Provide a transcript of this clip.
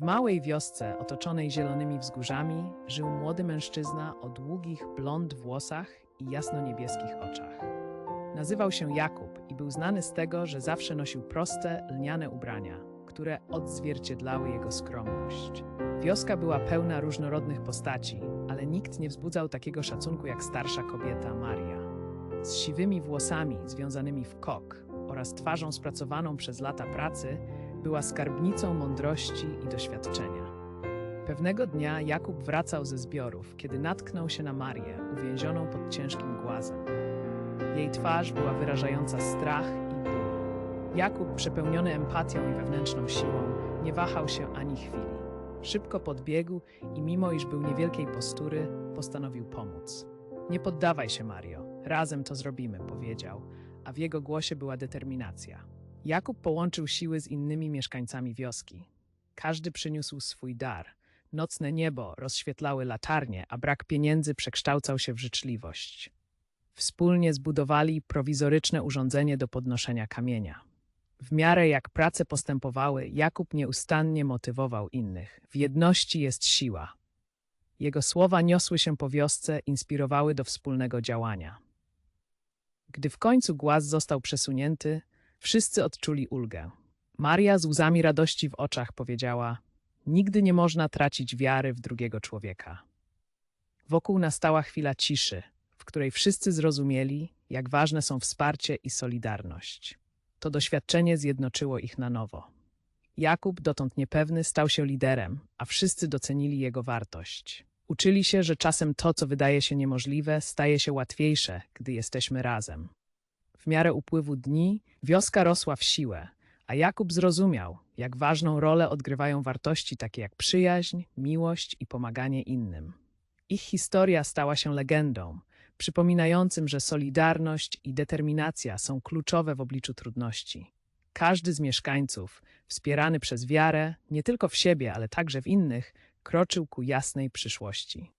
W małej wiosce otoczonej zielonymi wzgórzami żył młody mężczyzna o długich blond włosach i jasno-niebieskich oczach. Nazywał się Jakub i był znany z tego, że zawsze nosił proste, lniane ubrania, które odzwierciedlały jego skromność. Wioska była pełna różnorodnych postaci, ale nikt nie wzbudzał takiego szacunku jak starsza kobieta Maria. Z siwymi włosami związanymi w kok oraz twarzą spracowaną przez lata pracy, była skarbnicą mądrości i doświadczenia. Pewnego dnia Jakub wracał ze zbiorów, kiedy natknął się na Marię, uwięzioną pod ciężkim głazem. Jej twarz była wyrażająca strach i ból. Jakub, przepełniony empatią i wewnętrzną siłą, nie wahał się ani chwili. Szybko podbiegł i mimo iż był niewielkiej postury, postanowił pomóc. Nie poddawaj się, Mario. Razem to zrobimy, powiedział, a w jego głosie była determinacja. Jakub połączył siły z innymi mieszkańcami wioski. Każdy przyniósł swój dar. Nocne niebo rozświetlały latarnie, a brak pieniędzy przekształcał się w życzliwość. Wspólnie zbudowali prowizoryczne urządzenie do podnoszenia kamienia. W miarę jak prace postępowały, Jakub nieustannie motywował innych. W jedności jest siła. Jego słowa niosły się po wiosce, inspirowały do wspólnego działania. Gdy w końcu głaz został przesunięty, wszyscy odczuli ulgę. Maria z łzami radości w oczach powiedziała: Nigdy nie można tracić wiary w drugiego człowieka. Wokół nastała chwila ciszy, w której wszyscy zrozumieli, jak ważne są wsparcie i solidarność. To doświadczenie zjednoczyło ich na nowo. Jakub, dotąd niepewny, stał się liderem, a wszyscy docenili jego wartość. Uczyli się, że czasem to, co wydaje się niemożliwe, staje się łatwiejsze, gdy jesteśmy razem. W miarę upływu dni wioska rosła w siłę, a Jakub zrozumiał, jak ważną rolę odgrywają wartości takie jak przyjaźń, miłość i pomaganie innym. Ich historia stała się legendą, przypominającym, że solidarność i determinacja są kluczowe w obliczu trudności. Każdy z mieszkańców, wspierany przez wiarę, nie tylko w siebie, ale także w innych, kroczył ku jasnej przyszłości.